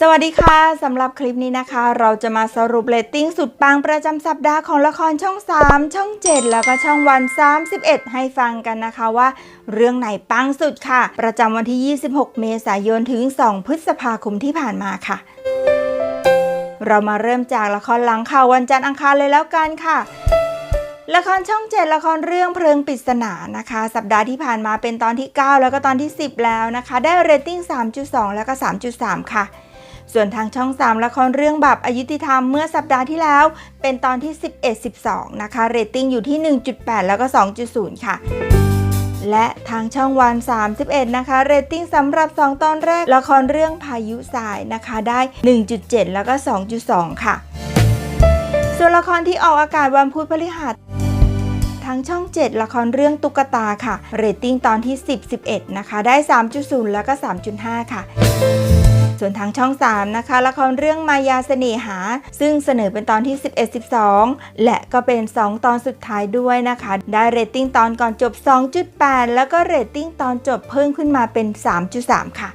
สวัสดีค่ะสำหรับคลิปนี้นะคะ เราจะมาสรุปเรตติ้งสุดปังประจำสัปดาห์ของละครช่อง 3 ช่อง 7 แล้วก็ช่องวัน 31 ให้ฟังกันนะคะว่า เรื่องไหนปังสุดค่ะ ประจำวันที่ 26 เมษายนถึง 2 พฤษภาคมที่ผ่านมาค่ะ เรามาเริ่มจากละครหลังข่าววันจันทร์อังคารเลยแล้วกันค่ะละครช่อง7ละครเรื่องเพลิงปริศนานะคะ สัปดาห์ที่ผ่านมาเป็นตอนที่ 9 แล้วก็ตอนที่ 10 แล้วนะคะ ได้เรตติ้ง 3.2 แล้วก็ 3.3 ค่ะ ส่วนทางช่อง 3 ละครเรื่องบาปอายุติธรรมเมื่อสัปดาห์ที่แล้ว เป็นตอนที่ 11 12 นะคะ เรตติ้งอยู่ที่ 1.8 แล้วก็ 2.0 ค่ะและทางช่องวัน 31 นะคะ เรตติ้งสำหรับ 2 ตอนแรก ละครเรื่องพายุสายนะคะ ได้ 1.7 แล้วก็ 2.2 ค่ะ ส่วนละครที่ออกอากาศวันพุธพฤหัสทางช่อง 7 ละครเรื่องตุ๊กตาค่ะ เรตติ้งตอนที่ 10 11 นะคะ ได้ 3.0 แล้วก็ 3.5 ค่ะ ส่วนทางช่อง 3 นะคะ ละครเรื่องมายาเสน่หา ซึ่งเสนอเป็นตอนที่ 11 12 และก็เป็น 2 ตอนสุดท้ายด้วยนะคะ ได้เรตติ้งตอนก่อนจบ 2.8 แล้วก็เรตติ้งตอนจบเพิ่มขึ้นมาเป็น 3.3 ค่ะ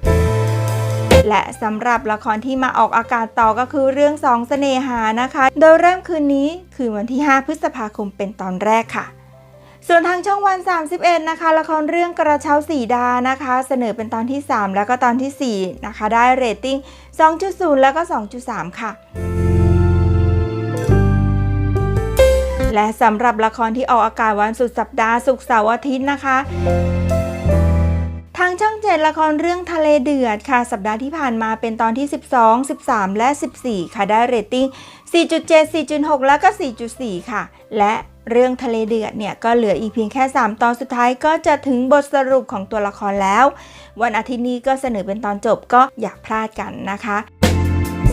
และสำหรับละครที่มาออกอากาศต่อก็คือเรื่องสองเสน่หานะคะ โดยเริ่มคืนนี้ คือวันที่ 5 พฤษภาคมเป็นตอนแรกค่ะ ส่วนทางช่องวัน 31 นะคะ ละครเรื่องกระเช้าสีดานะคะ เสนอเป็นตอนที่ 3 แล้วก็ตอนที่ 4 นะคะ ได้เรตติ้ง 2.0 แล้วก็ 2.3 ค่ะ และสำหรับละครที่ออกอากาศวันสุดสัปดาห์ศุกร์เสาร์อาทิตย์นะคะทางช่อง7ละครเรื่องทะเลเดือดค่ะ สัปดาห์ที่ผ่านมาเป็นตอนที่ 12 13 และ 14 ค่ะ ได้เรตติ้ง 4.7 4.6 แล้วก็ 4.4 ค่ะ และ เรื่องทะเลเดือดเนี่ยก็เหลืออีกเพียงแค่ 3 ตอนสุดท้ายก็จะถึงบทสรุปของตัวละครแล้ว วันอาทิตย์นี้ก็เสนอเป็นตอนจบก็อย่าพลาดกันนะคะ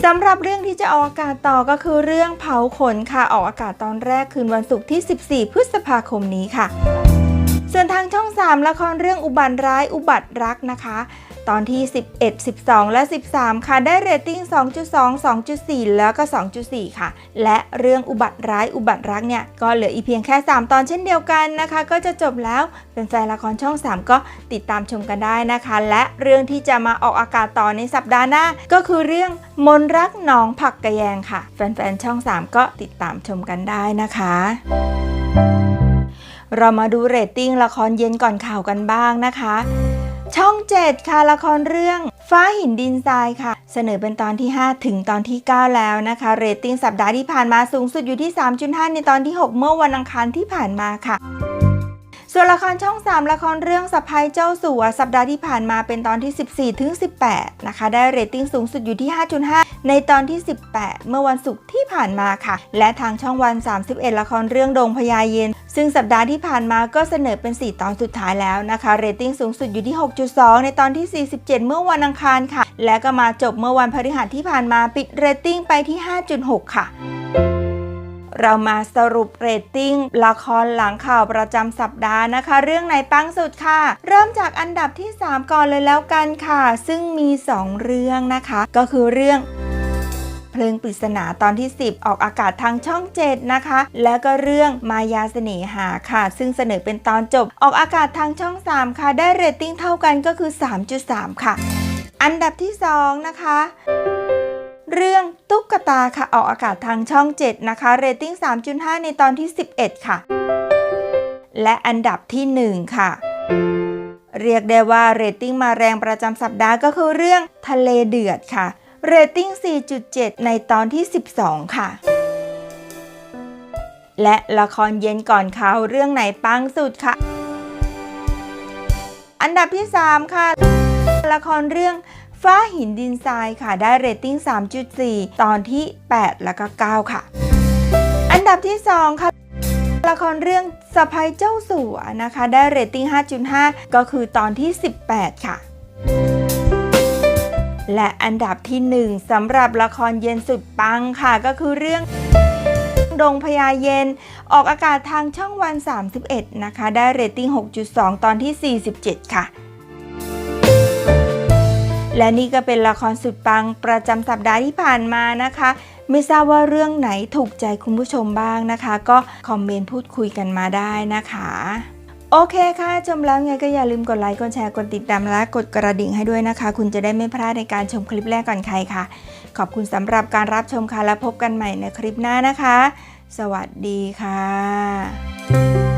สำหรับเรื่องที่จะออกอากาศต่อก็คือเรื่องเผาขนค่ะออกอากาศตอนแรกคืนวันศุกร์ที่ 14 พฤษภาคมนี้ค่ะ ส่วนทางช่อง 3 ละครเรื่องอุบัติร้ายอุบัติรักนะคะ ตอนที่ 11 12 และ 13 ค่ะ ได้เรตติ้ง 2.2 2.4 แล้วก็ 2.4 ค่ะ และเรื่องอุบัติร้ายอุบัติรักเนี่ย ก็เหลืออีเพียงแค่ 3 ตอนเช่นเดียวกันนะคะ ก็จะจบแล้วเป็นแฟนละครช่อง 3 ก็ติดตามชมกันได้นะคะ และเรื่องที่จะมาออกอากาศต่อในสัปดาห์หน้า ก็คือเรื่องมนรักหนองผักกระแยงค่ะ แฟนๆช่อง 3 ก็ติดตามชมกันได้นะคะเรามาดูเรตติ้งละครเย็นก่อนข่าวกันบ้างนะคะ 7 ค่ะละครเรื่องฟ้าหินดินทรายค่ะ เสนอเป็นตอนที่ 5 ถึงตอนที่ 9 แล้วนะคะเรตติ้งสัปดาห์ที่ผ่านมาสูงสุดอยู่ที่ 3.5 ในตอนที่ 6 เมื่อวันอังคารที่ผ่านมาค่ะส่วนละครช่อง 3 ละครเรื่องสะพายเจ้าสัว สัปดาห์ที่ผ่านมาเป็นตอนที่ 14 ถึง 18 นะคะ ได้เรตติ้งสูงสุดอยู่ที่ 5.5 ในตอนที่ 18 เมื่อวันศุกร์ที่ผ่านมาค่ะ และทางช่องวัน 31 ละครเรื่องดงพญาเย็น ซึ่งสัปดาห์ที่ผ่านมาก็เสนอเป็น 4 ตอนสุดท้ายแล้วนะคะเรตติ้งสูงสุดอยู่ที่ 6.2 ในตอนที่ 47 เมื่อวันอังคารค่ะ และก็มาจบเมื่อวันพฤหัสที่ผ่านมาปิดเรตติ้งไปที่ 5.6 ค่ะเรามาสรุปเรตติ้งละครหลังข่าวประจำสัปดาห์นะคะ เรื่องไหนปังสุดค่ะ เริ่มจากอันดับที่ 3 ก่อนเลยแล้วกันค่ะ ซึ่งมี 2 เรื่องนะคะ ก็คือเรื่อง ลิงปริศนาตอนที่ 10 ออกอากาศทางช่อง 7 นะคะ แล้วก็เรื่องมายาเสน่หาค่ะ ซึ่งเสนอเป็นตอนจบ ออกอากาศทางช่อง 3 ค่ะ ได้เรตติ้งเท่ากันก็คือ 3.3 ค่ะ อันดับที่ 2 นะคะเรื่องตุ๊กตาค่ะออกอากาศทางช่อง 7 นะคะ เรตติ้ง 3.5 ในตอนที่ 11 ค่ะ และอันดับที่ 1 ค่ะ เรียกได้ว่าเรตติ้งมาแรงประจำสัปดาห์ก็คือเรื่องทะเลเดือดค่ะ เรตติ้ง 4.7 ในตอนที่ 12 ค่ะ และละครเย็นก่อนเขาเรื่องไหนปังสุดคะอันดับที่ 3 ค่ะ ละครเรื่องฟ้าหินดินทรายค่ะ ได้เรตติ้ง 3.4 ตอนที่ 8 แล้วก็ 9 ค่ะ อันดับที่ 2 ค่ะละครเรื่องสะพายเจ้าสัวนะคะ ได้เรตติ้ง 5.5 ก็คือตอนที่ 18 ค่ะ และอันดับที่ 1สำหรับละครเย็นสุดปังค่ะก็คือเรื่องดงพญาเย็น ออกอากาศทางช่องวัน 31 นะคะ ได้เรตติ้ง 6.2 ตอนที่ 47 ค่ะ และนี่ก็เป็นละครสุดปังประจำสัปดาห์ที่ผ่านมานะคะ ไม่ทราบว่าเรื่องไหนถูกใจคุณผู้ชมบ้างนะคะ ก็คอมเมนต์พูดคุยกันมาได้นะคะ โอเคค่ะ ชมแล้วไงก็อย่าลืมกดไลค์กดแชร์กดติดตามและกดกระดิ่งให้ด้วยนะคะ คุณจะได้ไม่พลาดในการชมคลิปแรกก่อนใครค่ะ ขอบคุณสำหรับการรับชมค่ะแล้วพบกันใหม่ในคลิปหน้านะคะ สวัสดีค่ะ